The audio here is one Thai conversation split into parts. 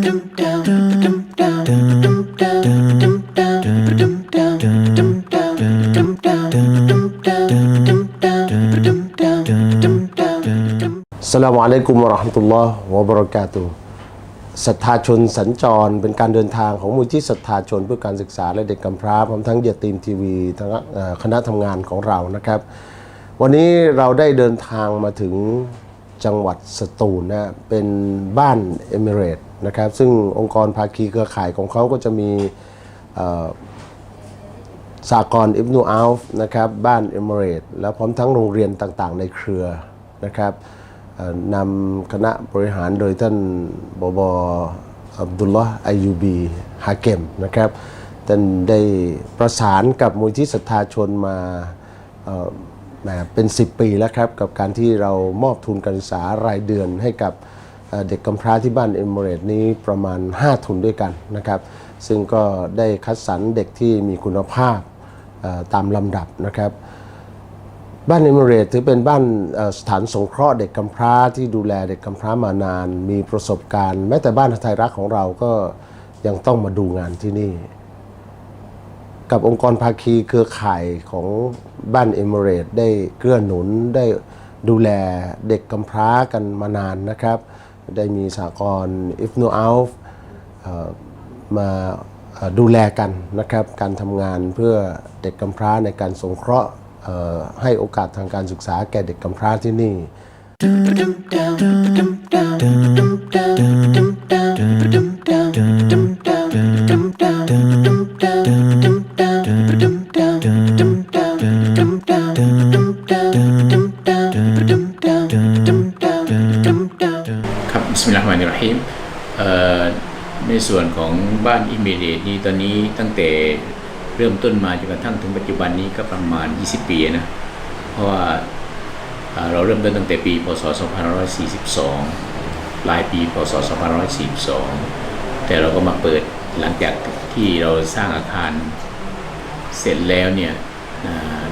สลามอะลัยกุมวะราะห์มะตุลลอฮ์วะบะเราะกาตุศรัทธาชนสัญจรเป็นการเดินทางของมูลที่ศรัทธาชนเพื่อการศึกษาและเด็กกำพร้าพร้อมทั้งเดียตีมทีวีทั้งคณะทำงานของเรานะครับ วันนี้เราได้เดินทางมาถึงจังหวัดสตูลนะเป็นบ้านเอมิเรต นะครับ ซึ่งองค์กรภาคีเครือข่ายของเขาก็จะมีเอ่อสากรณ์อิบนูอัลฟนะครับบ้านเอมิเรตแล้วพร้อมทั้งโรงเรียนต่างๆ ในเครือนะครับนำคณะบริหารโดยท่านบบอับดุลลอฮ์อายูบีฮาเกมนะครับท่านได้ประสานกับมูลที่ศรัทธาชนมาเอ่อแหมเป็น 10 ปีแล้วครับ กับการที่เรามอบทุนการศึกษารายเดือนให้กับ เด็กกำพร้าที่บ้านเอมิเรตนี้ประมาณ 5 ทุนด้วยกันนะครับซึ่งก็ได้คัดสรรเด็กที่มีคุณภาพตามลำดับนะครับบ้านเอมิเรตถือเป็นบ้านสถานสงเคราะห์เด็กกำพร้าที่ดูแลเด็กกำพร้ามานาน มีประสบการณ์ แม้แต่บ้านไทยรักของเราก็ยังต้องมาดูงานที่นี่ กับองค์กรภาคีเครือข่ายของบ้านเอมิเรตได้เกื้อหนุนได้ดูแลเด็กกำพร้ากันมานานนะครับ ได้มีสากรณ์อิฟนูอัลฟ์มาดูแลกันนะครับ การทำงานเพื่อเด็กกำพร้าในการสงเคราะห์ให้โอกาสทางการศึกษาแก่เด็กกำพร้าที่นี่ ราฮิมในส่วนของบ้านอิมิเรตนี้ตอนนี้ตั้งแต่เริ่มต้นมาจนกระทั่งถึงปัจจุบันนี้ก็ประมาณ 20 ปีนะ เพราะว่าเราเริ่มต้นตั้งแต่ปีพศ 2542 ปลายปีพศ 2542 แต่เราก็มาเปิดหลังจากที่เราสร้างอาคารเสร็จแล้วเนี่ย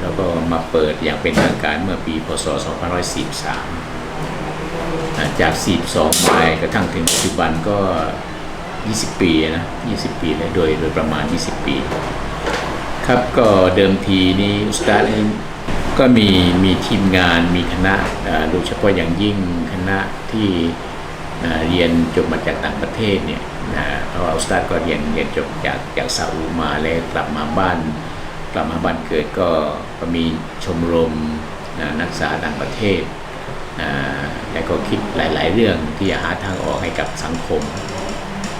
เราก็มาเปิดอย่างเป็นทางการเมื่อปีพศ 2543 จาก 42ไปกระทั่งถึงปัจจุบันก็ 20 ปีนะ 20 ปีเลยโดยโดยประมาณ 20 ปี ครับก็เดิมทีนี้อุสตาดเองก็มีมีทีมงานมีคณะโดยเฉพาะอย่างยิ่งคณะที่เรียนจบมาจากต่างประเทศเนี่ยนะเพราะว่าอุสตาดก็เรียนเรียนจบจากจากซาอุมาแล้วกลับมาบ้านกลับมาบ้านเกิดก็มีชมรมนะนักศึกษาต่างประเทศ แล้วก็คิดหลาย ๆ เรื่องที่จะหาทางออกให้กับสังคม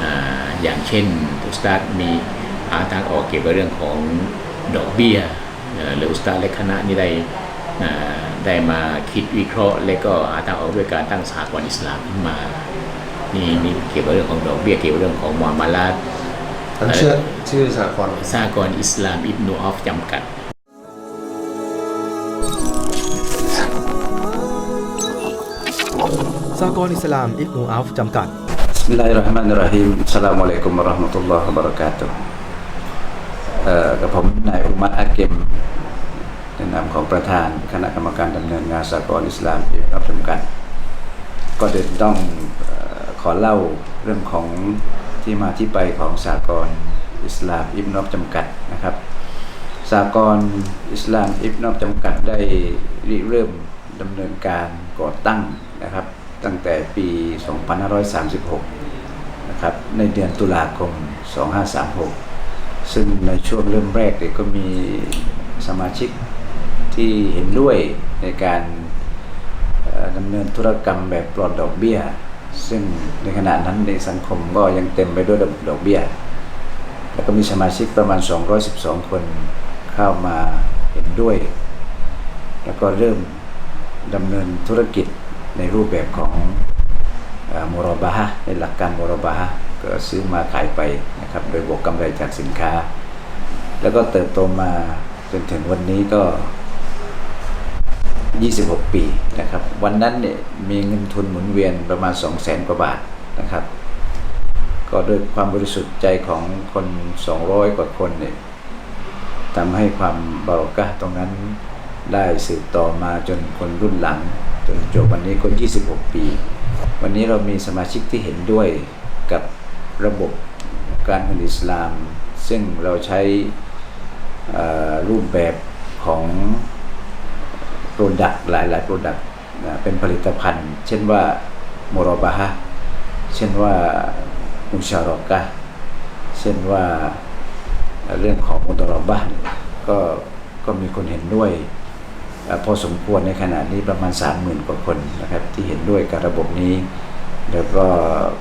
อาอย่างเช่นอุสตาดมีหาทางออกเกี่ยวกับเรื่องของดอกเบี้ยเอ่อหรืออุสตาดและคณะนี่ได้อ่าได้มาคิดวิเคราะห์ และก็หาทางออกด้วยการตั้งสหกรณ์อิสลามขึ้นมานี่นี่เกี่ยวกับเรื่องของดอกเบี้ยเกี่ยวกับเรื่องของมอมาลาดอันเชื่อชื่อสากรณ์สหกรณ์อิสลามอิบนูออฟจำกัด สากลอิสลามอิบนูอัลฟจำกัด Bismillahirrahmanirrahim Assalamualaikum warahmatullahi wabarakatuh เอ่อกับผมนายอุมัตอาเกมในนามของประธานคณะกรรมการดำเนินงานสากลอิสลามอิบรับจำกัดก็เดี๋ยวต้องเออขอเล่าเรื่องของที่มาที่ไปของสากลอิสลามอิบนอบจำกัดนะครับสากลอิสลามอิบนอบจำกัดได้ริเริ่มดำเนินการก่อตั้งนะครับ ตั้งแต่ปี 2536 นะครับ ในเดือนตุลาคม 2536 ซึ่งในช่วงเริ่มแรกเนี่ยก็มีสมาชิกที่เห็นด้วยในการดำเนินธุรกรรมแบบปลอดดอกเบี้ย ซึ่งในขณะนั้นในสังคมก็ยังเต็มไปด้วยดอกเบี้ย แล้วก็มีสมาชิกประมาณ 212 คนเข้ามาเห็นด้วย แล้วก็เริ่มดำเนินธุรกิจ ในรูปแบบของมรบาฮะในหลักการมรบาฮะก็ซื้อมาขายไปนะครับโดยบวกกำไรจากสินค้า แล้วก็เติบโตมาจนถึงวันนี้ก็ 26 ปีนะครับ วันนั้นเนี่ยมีเงินทุนหมุนเวียนประมาณ 200,000กว่าบาทนะครับ ก็ด้วยความบริสุทธิ์ใจของคน 200 กว่าคนเนี่ยทำให้ความบารอกะห์ตรงนั้นได้สืบต่อมาจนคนรุ่นหลัง จนจบวันนี้ก็ 26 ปี วันนี้เรามีสมาชิกที่เห็นด้วยกับระบบการเงินอิสลาม ซึ่งเราใช้รูปแบบของโปรดักต์หลายหลายโปรดักต์เป็นผลิตภัณฑ์ เช่นว่าโมรบาฮะเช่นว่ามุชารอกะเช่นว่าเรื่องของมุตรอบะห์ก็ก็มีคนเห็นด้วย พอสมควรในขณะนี้ประมาณ 30,000 กว่าคนนะครับที่เห็นด้วยกับระบบนี้ แล้วก็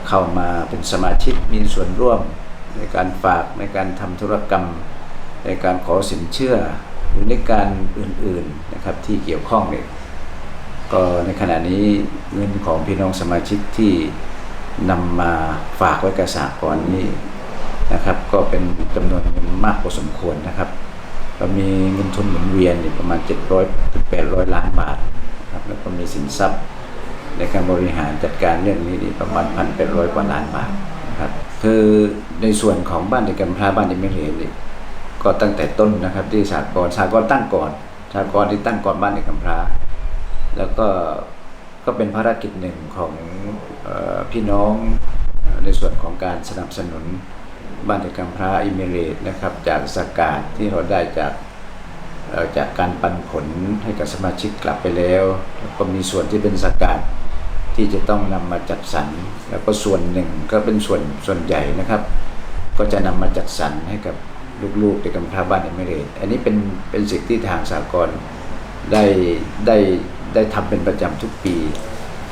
เข้ามาเป็นสมาชิกมีส่วนร่วมในการฝากในการทำธุรกรรม ในการขอสินเชื่อ หรือในการอื่นๆนะครับที่เกี่ยวข้องเนี่ยก็ในขณะนี้เงินของพี่น้องสมาชิกที่นำมาฝากไว้กับสหกรณ์นี้นะครับ ก็เป็นจำนวนเงินมากพอสมควรนะครับ เรามีเงินทุนหมุนเวียนประมาณ 700ถึง800 ล้านบาทครับแล้วก็มีสินทรัพย์ในการบริหารจัดการเรื่องนี้นี่ประมาณ 1,800 กว่าล้านบาทนะครับคือในส่วนของบ้านเด็กกำพร้าบ้านเด็กไม่เหลนนี่ก็ตั้งแต่ต้นนะครับ ที่สากลสากลตั้งก่อนสากลที่ตั้งก่อนบ้านเด็กกำพร้า แล้วก็ก็เป็นภารกิจหนึ่งของออพี่น้องในส่วนของการสนับสนุน บ้านเด็กกำพร้าอิมิเรตนะครับ จากสกาดที่เราได้จากจากการปันผลให้กับสมาชิกกลับไปแล้วแล้วก็มีส่วนที่เป็นสกาดที่จะต้องนำมาจัดสรรแล้วก็ส่วนหนึ่งก็เป็นส่วนส่วนใหญ่นะครับ ก็จะนำมาจัดสรรให้กับลูกๆเด็กกำพร้าบ้านอิมิเรตอันนี้เป็นเป็นสิ่งที่ทางสากลได้ได้ได้ทำเป็นประจำทุกปี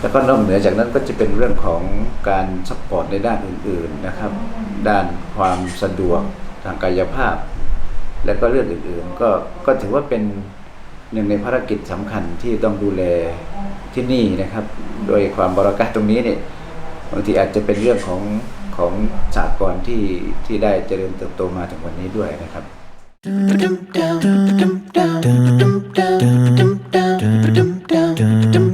แล้วก็นอกเหนือจากนั้นก็จะเป็นเรื่องของการซัพพอร์ตในด้านอื่น ๆนะครับ ด้านความสะดวกทางกายภาพ และก็เรื่องอื่นๆ ก็ก็ถือว่าเป็นหนึ่งในภารกิจสำคัญที่ต้องดูแลที่นี่นะครับ โดยความบรารักะห์ตรงนี้เนี่ยบางทีอาจจะเป็นเรื่องของของสากลที่ที่ได้เจริญเติบโตมาถึงวันนี้ด้วยนะครับเ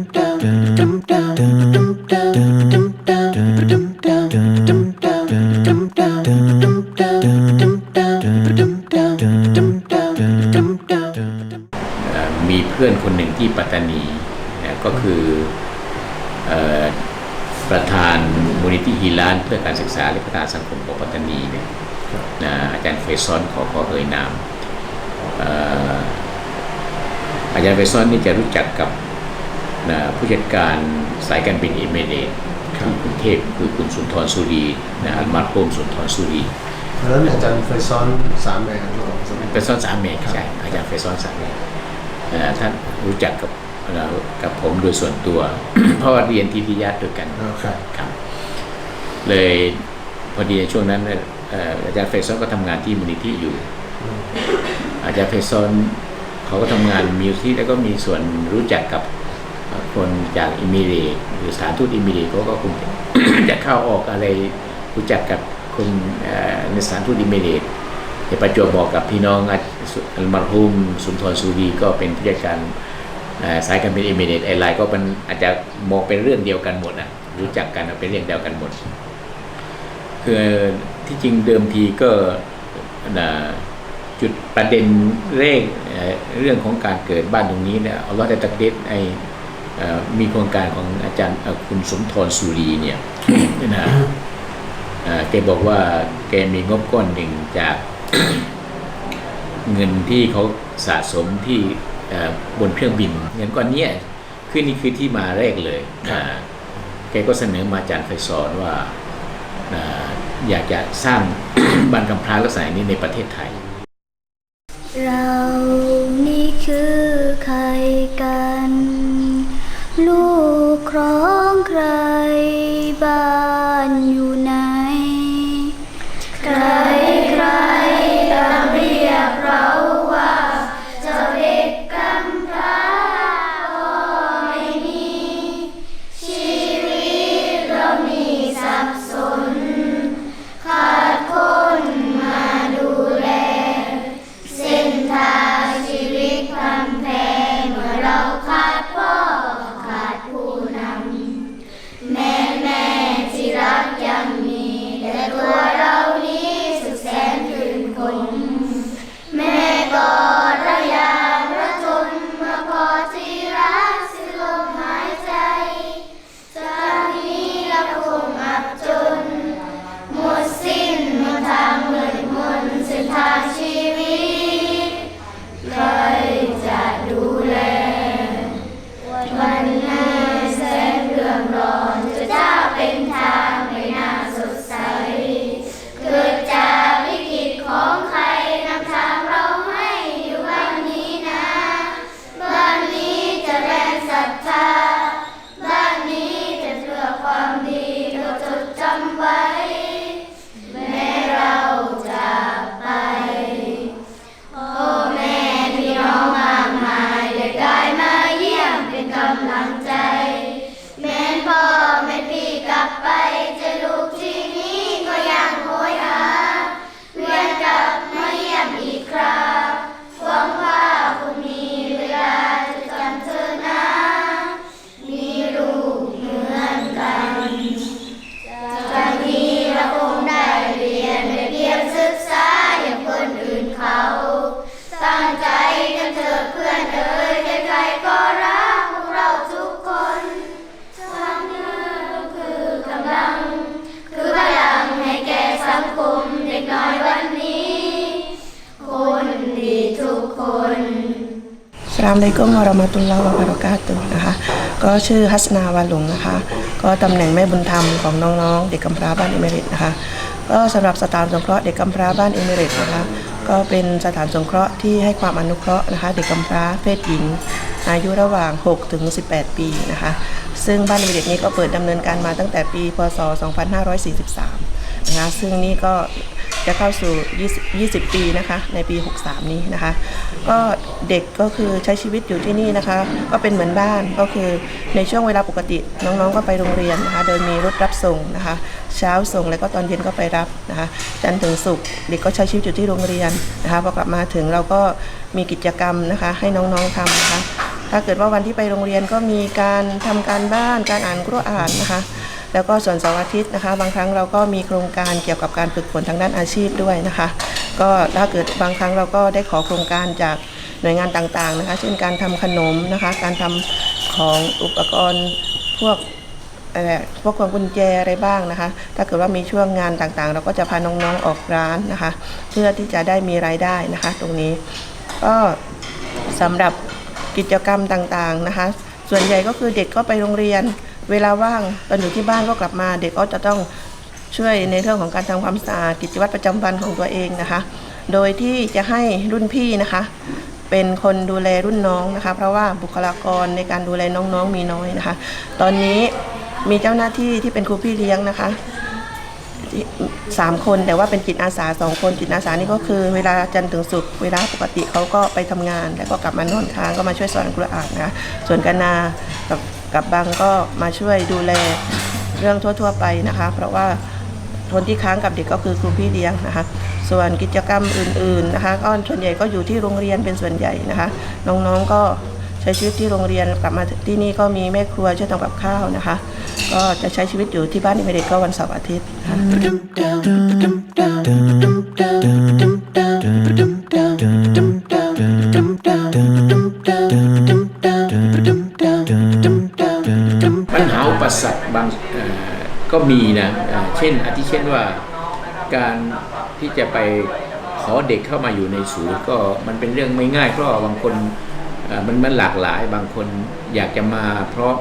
ก็คือเออประธานมูลนิธิฮีรานเพื่อการศึกษาและพัฒนาสังคมของปัตตานีเนี่ยนะอาจารย์เฟซอนขอขอเอ่ยนามเอ่ออาจารย์เฟซอนนี่จะรู้จักกับนะผู้จัดการสายการบินเอเมเรตส์ที่กรุงเทพคือคุณสุนทรสุรีนะอัลมาร์โฮมสุนทรสุรีเพราะฉะนั้นอาจารย์เคยซ้อนสามแมนที่ผมสมัยเฟซอนสามเมตรใช่อาจารย์เฟซอนสามเมตรเอ่อท่านรู้จักกับเอ่อ กับผมโดยส่วนตัว เพราะว่าเรียนที่พิยาตด้วยกันครับครับเลยพอดีในช่วงนั้นเนี่ยเอ่ออาจารย์เฟซอนก็ทำงานที่มูลนิธิอยู่ อาจารย์เฟซอนเขาก็ทำงานมิวสิแล้วก็มีส่วนรู้จักกับเอ่อคนจากอิมิเรตหรือสถานทูตอิมิเรตเขาก็คงจะเข้าออกอะไรรู้จักกับคนเอ่อในสถานทูตอิมิเรตแต่ประจวบบอกกับพี่น้องอัลมาร์ฮุมสุนทรสุรีก็เป็นผู้จัดการเอ่อ สายการบินอิมิเรตแอร์ไลน์ก็เป็นอาจจะมองเป็นเรื่องเดียวกันหมดนะรู้จักกันเป็นเรื่องเดียวกันหมด คือที่จริงเดิมทีก็นะจุดประเด็นเร่งเรื่องของการเกิดบ้านตรงนี้เนี่ยอัลลอฮฺได้ตักเด็ดไอเอ่อมีโครงการของอาจารย์คุณสมทรสุรีเนี่ยนะเอ่อแกบอกว่าแกมีงบก้อนหนึ่งจากเงินที่เขาสะสมที่ บนเครื่องบินเงินก้อนเนี้ยคือนี่คือที่มาแรกเลยอ่าแกก็เสนอมาอาจารย์ไฟสอนว่าอ่าอยากจะสร้างบ้านกำพร้าลักษณะนี้ในประเทศไทย เรานี่คือใครกัน ลูกของใครบ้าน รามเลยกุมวะเรามะตุลลอฮ์วะบะเราะกาตุนะคะ ก็ชื่อฮัสนาวาหลงนะคะ ก็ตำแหน่งแม่บุญธรรมของน้องๆ เด็กกำพร้าบ้านเอเมริตนะคะ ก็สำหรับสถานสงเคราะห์เด็กกำพร้าบ้านเอเมริตนะคะ ก็เป็นสถานสงเคราะห์ที่ให้ความอนุเคราะห์นะคะ เด็กกำพร้าเพศหญิง อายุระหว่าง 6 ถึง 18 ปีนะคะ ซึ่งบ้านเอเมริตนี้ก็เปิดดำเนินการมาตั้งแต่ปี พศ 2543 นะคะ ซึ่งนี่ก็ จะเข้าสู่ 20 20 ปีนะคะในปี 63 นี้นะคะ ก็เด็กก็คือใช้ชีวิตอยู่ที่นี่นะคะ ก็เป็นเหมือนบ้านก็คือในช่วงเวลาปกติน้องๆก็ไปโรงเรียนนะคะ โดยมีรถรับส่งนะคะ เช้าส่งแล้วก็ตอนเย็นก็ไปรับนะคะจันทร์ถึงศุกร์เด็กก็ใช้ชีวิตอยู่ที่โรงเรียนนะคะพอกลับมาถึงเราก็มีกิจกรรมนะคะ ให้น้องๆทำนะคะถ้าเกิดว่าวันที่ไปโรงเรียนก็มีการทำการบ้านการอ่านกุรอ่านนะคะ แล้วก็ส่วนเสาร์อาทิตย์นะคะ บางครั้งเราก็มีโครงการเกี่ยวกับการฝึกฝนทางด้านอาชีพด้วยนะคะ ก็ถ้าเกิดบางครั้งเราก็ได้ขอโครงการจากหน่วยงานต่างๆนะคะ เช่นการทำขนมนะคะ การทำของอุปกรณ์พวกอะไรพวกพวงกุญแจอะไรบ้างนะคะ ถ้าเกิดว่ามีช่วงงานต่างๆ เราก็จะพาน้องๆออกร้านนะคะ เพื่อที่จะได้มีรายได้นะคะ ตรงนี้ก็สำหรับกิจกรรมต่างๆนะคะ ส่วนใหญ่ก็คือเด็กก็ไปโรงเรียน เวลาว่างตอนอยู่ที่บ้านก็กลับมา เด็กก็จะต้องช่วยในเรื่องของการทำความสะอาดกิจวัตรประจำวันของตัวเองนะคะ โดยที่จะให้รุ่นพี่นะคะ เป็นคนดูแลรุ่นน้องนะคะ เพราะว่าบุคลากรในการดูแลน้องๆมีน้อยนะคะ ตอนนี้มีเจ้าหน้าที่ที่เป็นครูพี่เลี้ยงนะคะสามคนแต่ว่าเป็นจิตอาสาสองคนจิตอาสานี่ก็คือ เวลาจันทร์ถึงศุกร์เวลาปกติเขาก็ไปทำงาน แล้วก็กลับมานอนค้างก็มาช่วยสอนกุรอานนะะส่วนกานา กับกับบางก็มาช่วยดูแลเรื่องทั่ว ๆ ไปนะคะ เพราะว่าคนที่ค้างกับเด็กก็คือครูพี่เลี้ยงนะคะ ส่วนกิจกรรมอื่นๆนะคะก็ส่วนใหญ่ก็อยู่ที่โรงเรียนเป็นส่วนใหญ่นะคะ น้องๆก็ใช้ชีวิตที่โรงเรียนกลับมาที่นี่ก็มีแม่ครัวช่วยทำกับข้าวนะคะ ก็จะใช้ชีวิตอยู่ที่บ้านอิเมริกก็วันเสาร์อาทิตย์ค่ะ สรรคบางก็มีนะเอ่อเช่นอาทิเช่นว่าการที่จะไปขอเด็กเข้ามาอยู่ในศูนย์ก็มันเป็นเรื่องไม่ง่ายเพราะบางคนมันมันหลากหลาย บางคนอยากจะมาเพราะ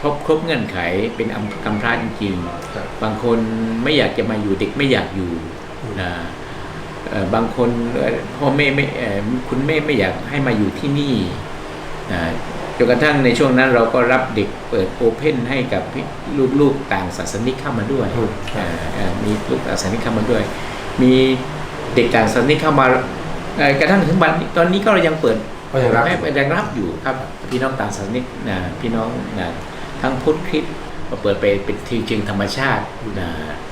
ครบครบเงื่อนไขเป็นอำกำพร้าจริงๆบางคนไม่อยากจะมาอยู่เด็กไม่อยากอยู่นะบางคนพ่อแม่ไม่คุณแม่ไม่อยากให้มาอยู่ที่นี่ นกระทั่งในช่วงนั้นเราก็รับเด็กเปิดโอเพนให้กับลูกๆต่างศาสนิกเข้ามาด้วยอ่าอ่ามีลูกต่างศาสนิกเข้ามาด้วย มีเด็กต่างศาสนิกเข้ามาเอ่อกระทั่งถึงบัดนี้ตอนนี้ก็ยังเปิดก็ยังรับให้ยังรับอยู่ครับพี่น้องต่างศาสนิกนะพี่น้องนะทั้งพุทธคริสต์ก็เปิดไปเป็นทีเชิงธรรมชาตินะ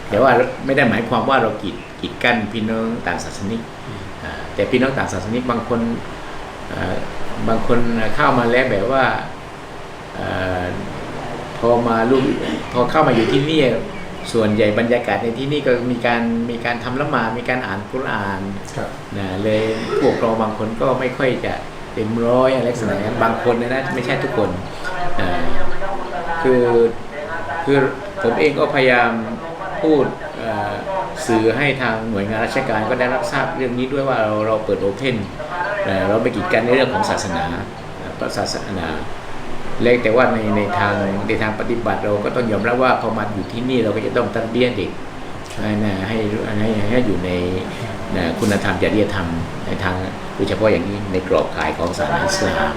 แต่ว่าไม่ได้หมายความว่าเรากีดกีดกั้นพี่น้องต่างศาสนิกอ่าแต่พี่น้องต่างศาสนิกบางคนเอ่อ บางคนเข้ามาแล้วแบบว่าเออพอมาลูกพอเข้ามาอยู่ที่นี่ส่วนใหญ่บรรยากาศในที่นี่ก็มีการมีการทำละหมาดมีการอ่านกุรอานครับนะเลยพวกเราบางคนก็ไม่ค่อยจะเต็มร้อยอะไรลักษณะนั้นบางคนนะนะไม่ใช่ทุกคนอ่าคือคือผมเองก็พยายามพูดเอ่อสื่อให้ทางหน่วยงานราชการก็ได้รับทราบเรื่องนี้ด้วยว่าเราเราเปิดโอเพน เอ่อเราไปกีดกันในเรื่องของศาสนาเอ่อพระศาสนาเล็กแต่ว่าในในทางในทางปฏิบัติเราก็ต้องยอมรับว่าพอมาอยู่ที่นี่เราก็จะต้องตัดเบี้ยเด็กให้นะให้ให้ให้อยู่ในนะคุณธรรมจริยธรรมในทางโดยเฉพาะอย่างนี้ในกรอบข่ายของศาสนาอิสลาม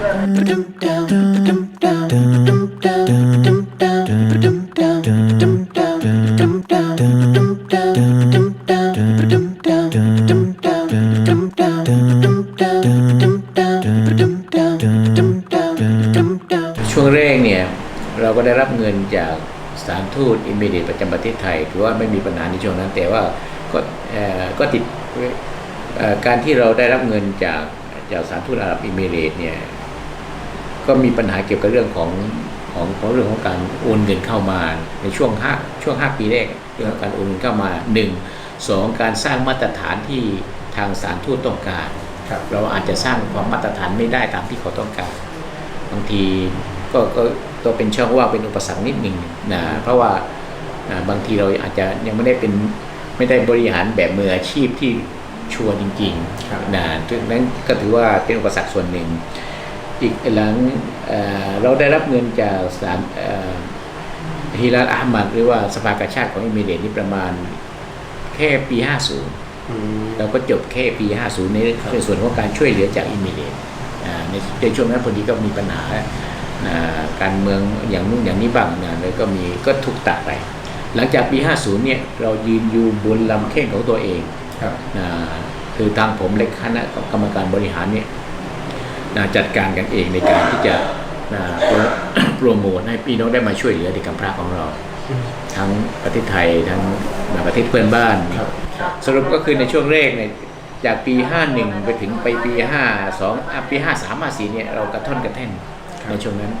ก็ได้รับเงินจากสถานทูตอิมิเรตประจำประเทศไทยถือว่าไม่มีปัญหาในช่วงนั้น แต่ว่าก็เอ่อก็ติดเอ่อการที่เราได้รับเงินจากจากสถานทูตอาหรับอิมิเรตเนี่ยก็มีปัญหาเกี่ยวกับเรื่องของของของเรื่องของการโอนเงินเข้ามาในช่วงห้าช่วงห้าปีแรกเรื่องของการโอนเงินเข้ามาหนึ่งสองการสร้างมาตรฐานที่ทางสถานทูตต้องการครับเราอาจจะสร้างความมาตรฐานไม่ได้ตามที่เขาต้องการ บางทีก็ก็ ก็เป็นช่องว่างเป็นอุปสรรคนิดหนึ่งนะเพราะว่าอ่าบางทีเราอาจจะยังไม่ได้เป็นไม่ได้บริหารแบบมืออาชีพที่ชัวร์จริงครับๆนะซึ่งนั้นก็ถือว่าเป็นอุปสรรคส่วนหนึ่งออีกหลังเอ่อเราได้รับเงินจากสามเอ่อฮิลาลอาหมัดหรือว่าสภากาชาติของอิมิเรตส์นี่ประมาณแค่ปี 50 เราก็จบแค่ปี 50 ในในส่วนของการช่วยเหลือจากอิมิเรตส์อ่าในในช่วงนั้นพอดีก็มีปัญหาอ่า การเมืองอย่างนู้นอย่างนี้บ้างนะเลยก็มีก็ถูกตัดไป หลังจากปี 50 เนี่ยเรายืนอยู่บนลำแข้งของตัวเองครับอ่าคือทางผมและคณะกรรมการบริหารเนี่ยนะจัดการกันเองในการที่จะนะโปรโปรโมทให้พี่น้องได้มาช่วยเหลือเด็กกำพร้าของเรา ทั้งประเทศไทยทั้งประเทศเพื่อนบ้าน สรุปก็คือในช่วงแรกเนี่ยจากปี 51 ไปถึงไปปี 52อะปี 53 54เนี่ยเรากระท่อนกระแท่น ในช่วงนั้น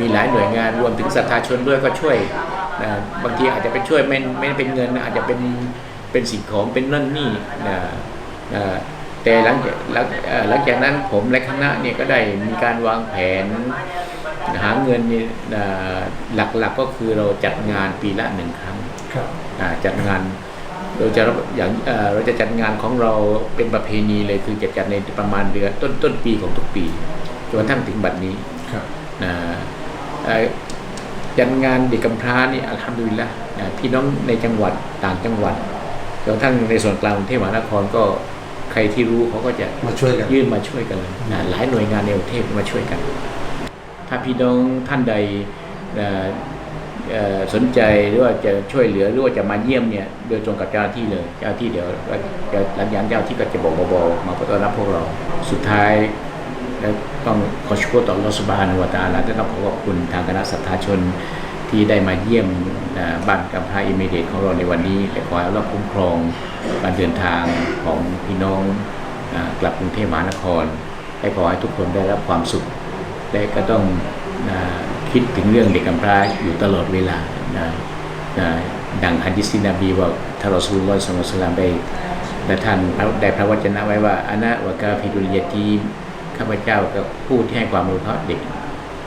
มีหลายหน่วยงานรวมถึงศรัทธาชนด้วยก็ช่วยนะบางทีอาจจะเป็นช่วยไม่ไม่ได้เป็นเงินนะอาจจะเป็นเป็นสิ่งของเป็นนั่นนี่นะนะแต่หลังจากหลังเอ่อหลังจากนั้นผมและคณะเนี่ยก็ได้มีการวางแผนหาเงินเนี่ยนะหลักๆก็คือเราจัดงานปีละหนึ่งครั้งครับอ่าจัดงานเราจะรับอย่างเอ่อเราจะจัดงานของเราเป็นประเพณีเลยคือจะจัดในประมาณเดือนต้นต้นปีของทุกปีจนกระทั่งถึงบัดนี้ครับ นะเอ่อจัดงานเด็กกำพร้านี่อัลฮัมดุลิลละนะพี่น้องในจังหวัดต่างจังหวัดจนกระทั่งในส่วนกลางกรุงเทพมหานครก็ใครที่รู้เขาก็จะมาช่วยกันยื่นมาช่วยกันเลยนะหลายหน่วยงานในกรุงเทพมาช่วยกัน ถ้าพี่น้องท่านใดเอ่อเอ่อสนใจหรือว่าจะช่วยเหลือหรือว่าจะมาเยี่ยมเนี่ยโดยตรงกับเจ้าหน้าที่เลยเจ้าหน้าที่เดี๋ยวจะหลังจากเจ้าหน้าที่ก็จะบอกบอกบอกมาต้อนรับพวกเราสุดท้ายแล้ว ต้องขอชุกต่อรัสบานวตาลาและต้องขอขอบคุณทางคณะสัตยาชนที่ได้มาเยี่ยมบ้านกำพาอิมิเดตของเราในวันนี้และขอให้เราคุ้มครองการเดินทางของพี่น้องกลับกรุงเทพมหานคร ให้ขอให้ทุกคนได้รับความสุขและก็ต้องคิดถึงเรื่องเด็กกำพร้าอยู่ตลอดเวลานะนะดังฮัดดิสินนบีว่าทารอซูลุลอฮ์สัลลัลลอฮุอะลัยฮิวะซัลลัมได้ได้ท่านได้พระวจนะไว้ว่าอานะวะกาฟิดุลยตี ข้าพเจ้าก็ผู้ที่ให้ความรู้เคราเด็ก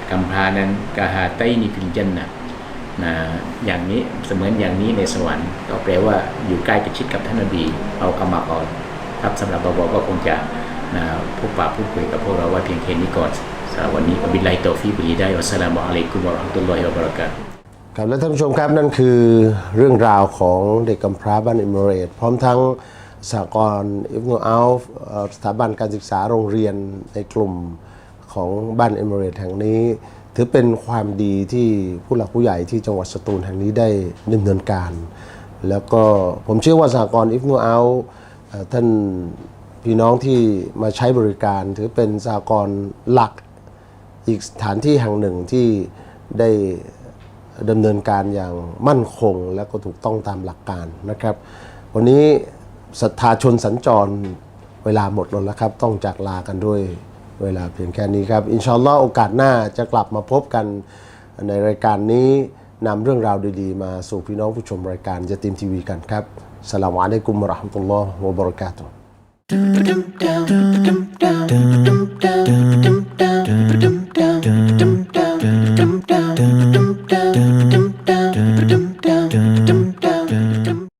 กำพร้านั้นกาฮาไตนิฟิจันนะนะอย่างนี้เสมือนอย่างนี้ในสวรรค์ก็แปลว่าอยู่ใกล้จะชิดกับท่านนบีเอากำมาก่อนครับสำหรับบบก็คงจะนะพบปะพูดคุยกับพวกเราไว่าเพียงแค่นี้ก่อนสำหรับวันนี้อบิลไลตอฟีบุลีได้วัสสลามุอะลัยกุมวะราะห์มะตุลลอฮิวะบะเราะกาตุครับและท่านผู้ชมครับนั่นคือเรื่องราวของเด็กกำพร้าบ้านอิมเรตพร้อมทั้ง สากลอิบนุอัลฟ์สถาบันการศึกษาโรงเรียนในกลุ่มของบ้านเอิมเรตแห่งนี้ ถือเป็นความดีที่ผู้หลักผู้ใหญ่ที่จังหวัดสตูลแห่งนี้ได้ดำเนินการ แล้วก็ผมเชื่อว่าสากลอิบนุอัลท่านพี่น้องที่มาใช้บริการ ถือเป็นสากลหลักอีกสถานที่แห่งหนึ่งที่ได้ดำเนินการอย่างมั่นคงและก็ถูกต้องตามหลักการนะครับ วันนี้ ศรัทธาชนสัญจรเวลาหมดลงแล้วครับ ต้องจากลากันด้วยเวลาเพียงแค่นี้ครับ อินชอนลอโอกาสหน้าจะกลับมาพบกันในรายการนี้นำเรื่องราวดีๆ มาสู่พี่น้องผู้ชมรายการจะติมทีวีกันครับสลามอะลัยกุมรอฮ์มตุลลอฮ์วะบรักาตุ Dum, dum, dum.